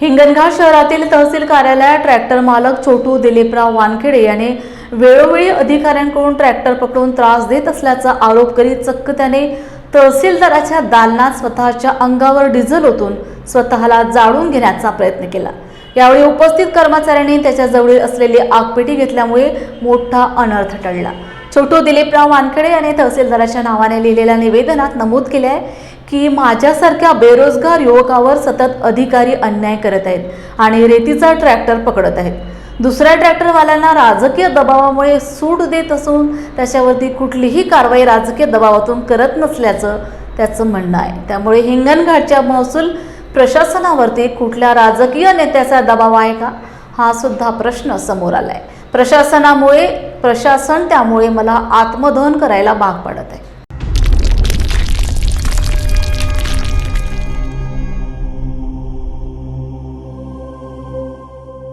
हिंगणघाट शहरातील तहसील कार्यालयात ट्रॅक्टर मालक छोटू दिलीपराव वानखेडे याने वेळोवेळी अधिकाऱ्यांकडून ट्रॅक्टर पकडून त्रास देत असल्याचा आरोप करीत चक्क त्याने तहसीलदाराच्या दालनात स्वतःच्या अंगावर डिझेल ओतून स्वतःला जाळून घेण्याचा प्रयत्न केला. यावेळी उपस्थित कर्मचाऱ्यांनी त्याच्याजवळील असलेली आगपेटी घेतल्यामुळे मोठा अनर्थ टळला. छोटू दिलीपराव वानखेडे यांनी तहसीलदाराच्या नावाने लिहिलेल्या निवेदनात नमूद केले आहे की माझ्यासारख्या बेरोजगार युवकावर सतत अधिकारी अन्याय करत आहेत आणि रेतीचा ट्रॅक्टर पकडत आहेत. दुसऱ्या ट्रॅक्टरवाल्यांना राजकीय दबावामुळे सूट देत असून त्याच्यावरती कुठलीही कारवाई राजकीय दबावातून करत नसल्याचं त्याचं म्हणणं आहे. त्यामुळे हिंगणघाटच्या महसूल प्रशासनावरती कुठल्या राजकीय नेत्याचा दबाव आहे का? हा सुद्धा प्रश्न समोर आला आहे प्रशासनामुळे प्रशासन त्यामुळे मला आत्मदहन करायला भाग पडत आहे.